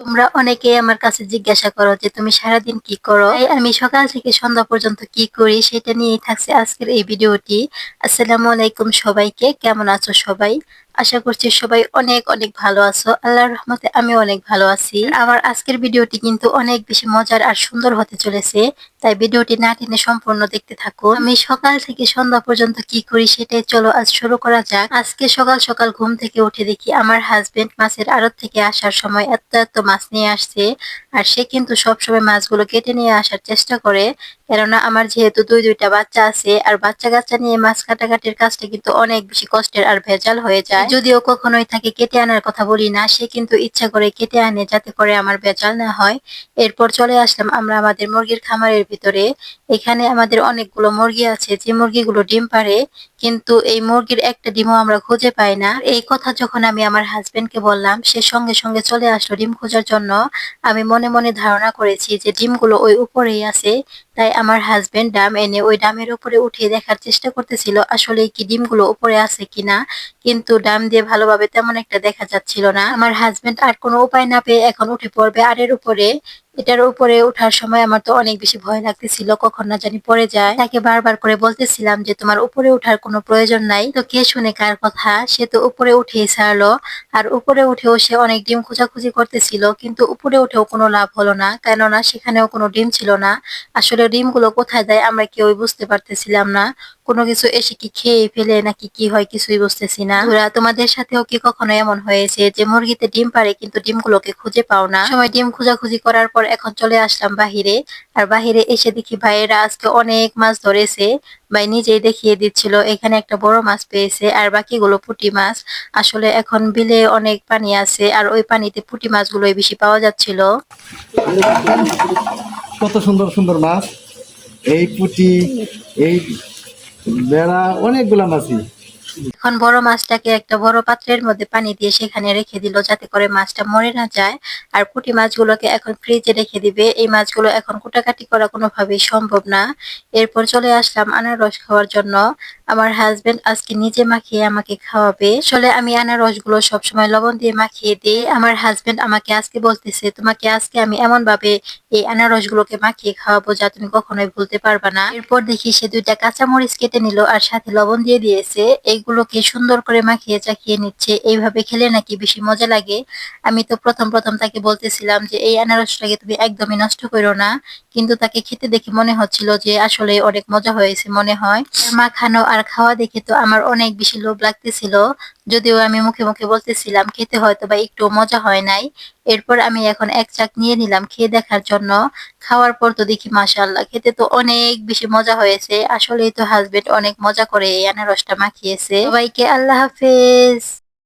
তোমরা অনেকেই আমার কাছে জিজ্ঞাসা করো যে, তুমি সারাদিন কি করো? আমি সকাল থেকে সন্ধ্যা পর্যন্ত কি করি সেটা নিয়েই থাকছে আজকের এই ভিডিওটি। আসসালামু আলাইকুম সবাইকে। কেমন আছো সবাই? আশা করছি সবাই অনেক অনেক ভালো আছো। আল্লাহর রহমতে আমি অনেক ভালো আছি। আমার আজকের ভিডিওটি কিন্তু অনেক বেশি মজার আর সুন্দর হতে চলেছে। তাই ভিডিওটি না টেনে সম্পূর্ণ দেখতে থাকো আমি সকাল থেকে সন্ধ্যা পর্যন্ত কি করি সেটাই চলো আজ শুরু করা যাক। আজকে সকাল সকাল ঘুম থেকে উঠে দেখি আমার হাজবেন্ড মাছের আড়ত থেকে আসার সময় এত এত মাছ নিয়ে আসছে। আর সে কিন্তু সবসময় মাছগুলো কেটে নিয়ে আসার চেষ্টা করে। কেননা আমার যেহেতু দুই দুইটা বাচ্চা আছে, আর বাচ্চা কাচ্চা নিয়ে মাছ কাটাকাটির কাজটা কিন্তু অনেক বেশি কষ্টের আর ভেজাল হয়ে যায়। যদিও কখনোই তাকে কেটে আনার কথা বলি না, সে কিন্তু ইচ্ছা করে কেটে আনে যাতে করে আমার ভেজাল না হয়। এরপর চলে আসলাম আমরা আমাদের মুরগির খামারের ভিতরে। এখানে আমাদের অনেকগুলো মুরগি আছে, যে মুরগিগুলো ডিম পারে কিন্তু এই মুরগির একটা ডিমও আমরা খুঁজে পাই না। এই কথা যখন আমি আমার হাজবেন্ডকে বললাম, সে সঙ্গে সঙ্গে চলে আসলো ডিম খোঁজার জন্য। আমি মনে মনে ধারণা করেছি যে ডিমগুলো ওই উপরেই আছে। তাই আমার হাজব্যান্ড ডাম এনে ওই ডামের উপরে উঠিয়ে দেখার চেষ্টা করতেছিল আসলে কি ডিমগুলো উপরে আছে কিনা? কিন্তু ডাম দিয়ে ভালোভাবে তেমন একটা দেখা যাচ্ছিল না। আমার হাজবেন্ড আর কোনো উপায় না পেয়ে এখন উঠে পড়বে আরের উপরে। এটার উপরে ওঠার সময় আমার তো অনেক বেশি ভয় লাগতেছিল, কখন না জানি পড়ে যায়। তাকে বারবার করে বলতেছিলাম যে, তোমার উপরে ওঠার কোনো প্রয়োজন নাই। তো কে শুনে কার কথা? সে তো উপরে উঠেই ছাড়লো। আর উপরে উঠেও সে অনেক ডিম খোঁজাখুঁজি করতেছিল, কিন্তু উপরে উঠেও কোনো লাভ হলো না, কেননা সেখানেও কোনো ডিম ছিল না। আসলে ডিমগুলো কোথায় দেয় আমরা কেউই বুঝতে পারতেছিলাম না। কোনো কিছু এসে কি খেয়ে ফেলে নাকি কি হয় কিছুই বুঝতেছি না। ওরা তোমাদের সাথেও কি কখনো এমন হয়েছে যে, মুরগিতে ডিম পারে কিন্তু ডিমগুলোকে খুঁজে পাও না? সময় ডিম খোঁজাখুঁজি করার পর এখন চলে আসলাম বাহিরে। আর বাহিরে এসে দেখি ভাইয়েরা আজকে অনেক মাছ ধরেছে। ভাই নিজেই দেখিয়ে দিচ্ছিল, এখানে একটা বড় মাছ পেয়েছে আর বাকিগুলো পুঁটি মাছ। আসলে এখন বিলে অনেক পানি আছে আর ওই পানিতে পুঁটি মাছগুলোই বেশি পাওয়া যাচ্ছিল। কত সুন্দর সুন্দর মাছ। এই পুঁটি, এই বেড়া, অনেকগুলা মাছই। এখন বড় মাছটাকে একটা বড় পাত্রের মধ্যে পানি দিয়ে সেখানে রেখে দিল যাতে করে মাছটা মরে না যায়। আর কুটি মাছগুলোকে এখন ফ্রিজে রেখে দিবে। এই মাছগুলো এখন কুটাকাটি করা কোনোভাবেই সম্ভব না। এরপর চলে আসলাম আনারস খাওয়ার জন্য। আমার হাজবেন্ড আজকে নিজে মাখিয়ে আমাকে খাওয়াবে। আসলে আমি আনারসগুলো সবসময় লবণ দিয়ে মাখিয়ে দিই। আমার হাজবেন্ড আমাকে আজকে বলতেছে, তোমাকে আজকে আমি এমন ভাবে এই আনারসগুলোকে মাখিয়ে খাওয়াবো যা তুমি কখনোই ভুলতে পারবা না। এরপর দেখি সে দুইটা কাঁচামরিচ কেটে নিল আর সাথে লবণ দিয়ে দিয়েছে। এইগুলোকে সুন্দর করে মাখিয়ে চাখিয়ে নিচ্ছে। এইভাবে খেলে নাকি বেশি মজা লাগে? আমি তো প্রথম প্রথম তাকে বলতেছিলাম যে, এই আনারসটাকে তুমি একদমই নষ্ট করো না। কিন্তু তাকে খেতে দেখে মনে হচ্ছিল যে, আসলে অনেক মজা হয়েছে মনে হয়। মাখানো আর খাওয়া দেখে তো আমার অনেক বেশি লোভ লাগতেছিল। যদিও আমি মুখে মুখে বলতেছিলাম, খেতে হয়তো বা একটু মজা হয় নাই। এরপর আমি এখন এক চাক নিয়ে নিলাম খেয়ে দেখার জন্য। খাওয়ার পর তো দেখি মাসাল্লাহ খেতে তো অনেক বেশি মজা হয়েছে। আসলেই তো হাজবেন্ড অনেক মজা করে এই আনারসটা মাখিয়েছে। সবাইকে আল্লাহ হাফেজ।